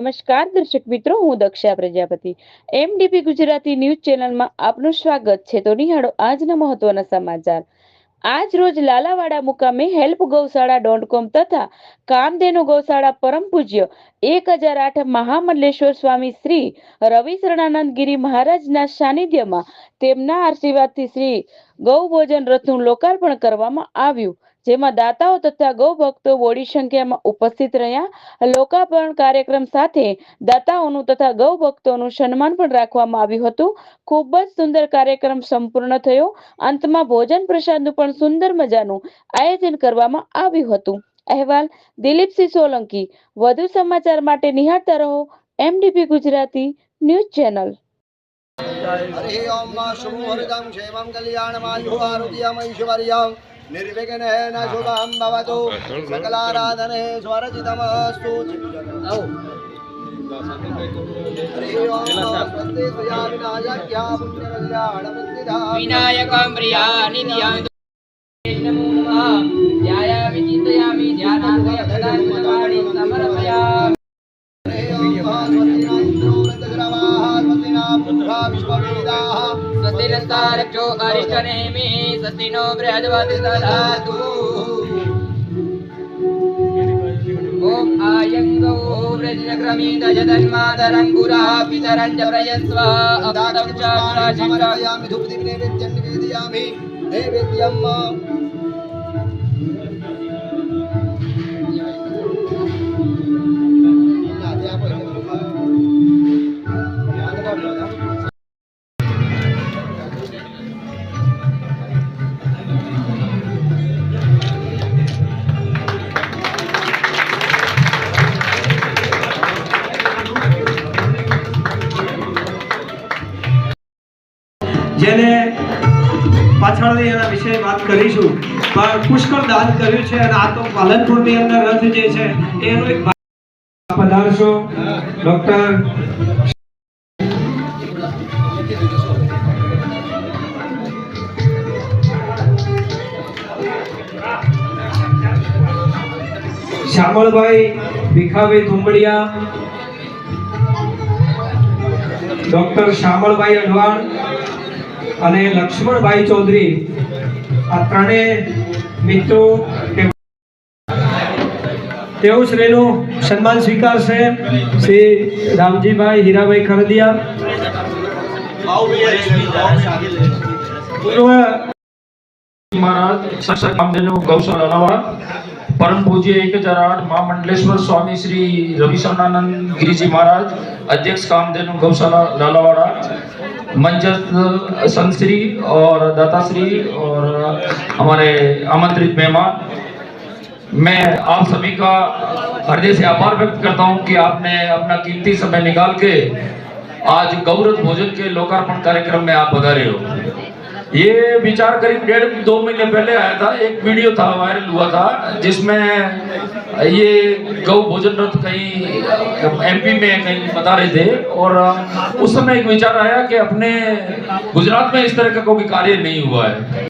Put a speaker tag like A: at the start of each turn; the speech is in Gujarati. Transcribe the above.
A: નમસ્કાર, દર્શક મિત્રો, હું દક્ષા પ્રજાપતિ. એમડીપી ગુજરાતી ન્યૂઝ ચેનલમાં આપનું સ્વાગત છે તો નિહાળો આજના મહત્વના સમાચાર. આજ રોજ લાલાવાડા મુકામે હેલ્પ ગૌશાળા ડોટ કોમ તથા કામધેનુ ગૌશાળા પરમ પૂજ્ય એક હજાર આઠ મહામંડલેશ્વર સ્વામી શ્રી રવિ શરણાનંદ ગિરી મહારાજના સાનિધ્યમાં તેમના આશીર્વાદથી શ્રી ગૌ ભોજન રથનું લોકાર્પણ કરવામાં આવ્યું. જેમાં દાતાઓ તથા ગૌ ભક્તો બોડી સંખ્યામાં ઉપસ્થિત રહ્યા. લોકાર્પણ કાર્યક્રમ સાથે દાતાઓનું તથા ગૌ ભક્તોનું સન્માન પણ રાખવામાં આવ્યું હતું. ખૂબ જ સુંદર કાર્યક્રમ સંપૂર્ણ થયો. અંતમાં ભોજન પ્રસાદનું પણ સુંદર મજાનું આયોજન કરવામાં આવ્યું હતું. અહેવાલ દિલીપસિંહ સોલંકી. વધુ સમાચાર માટે નિહાળતા રહો MDP Gujarati news channel.
B: Hari Om શુભ હરિદમ ક્ષેમમ કલ્યાણમાયુરારોગ્યમ ઐશ્વર્યમ निर्विघ्नेन शुभं भवतु सकलाराधने स्वरचितमस्तु हरि ओम स्वस्ति त्वया विनायक्या पुण्यकल्याणवन्दिता
C: विनायकं प्रियानि नमो नमः ध्यायामि चिन्तयामि ध्यानाङ्गयपदानि समर्पयामि
B: हरि ओम स्वस्तिना इन्द्रो वृद्धग्रवाः स्वस्तिना पुत्रा विश्ववेदाः
C: स्वस्ति नस्तारक्षो अरिष्टनेमि स्वस्ति नो बृहद्वति ददातु ॐ आयङ्गौ व्रजक्रमीत जगन्मातरङ्गुरः पितरं च प्रयस्व अप्तं च प्राचित्रम्
B: समर्पयामि धूपदीप नैवेद्यं निवेदयामि
D: જેને પાછળની એના વિશે વાત કરીશું. પણ પુષ્કળ દાન કર્યું છે અને આ તો પાલનપુરની અંદર રથ જે છે, એનો એક પધારશો. ડોક્ટર શ્યામળભાઈ ભીખાભાઈ ધુમડિયા ડોક્ટર શ્યામળભાઈ અડવાણ અને લક્ષ્મણભાઈ ચૌધરી, આ ત્રણેય મિત્રો તેઓ શ્રીનું સન્માન સ્વીકારશે. શ્રી રામજીભાઈ હીરાભાઈ ખરદિયા પૂર્વ
E: મહારાજ ગૌશાળા कामधेनु गौशाला अलावा परम पूज्य एक हजार आठ महामंडलेश्वर स्वामी श्री रविशरणानंद गिरिजी महाराज अध्यक्ष कामधेनु गौशाला लालावाड़ा मंचस्थ संत श्री और दाता श्री और हमारे आमंत्रित मेहमान मैं आप सभी का हृदय से आभार व्यक्त करता हूं कि आपने अपना कीमती समय निकाल के आज गौरव भोजन के लोकार्पण कार्यक्रम में आप पधारे हो یہ بیچار قریب ڈیڑھ دو مہینے پہلے آیا تھا، ایک ویڈیو تھا، وائرل ہوا تھا، جس میں یہ گو بھوجن رتھ کہیں، ایم پی میں کہیں بتا رہے تھے، اور اس سمے ایک بیچار آیا کہ اپنے گجرات میں اس طرح کا کوئی کاریہ نہیں ہوا ہے۔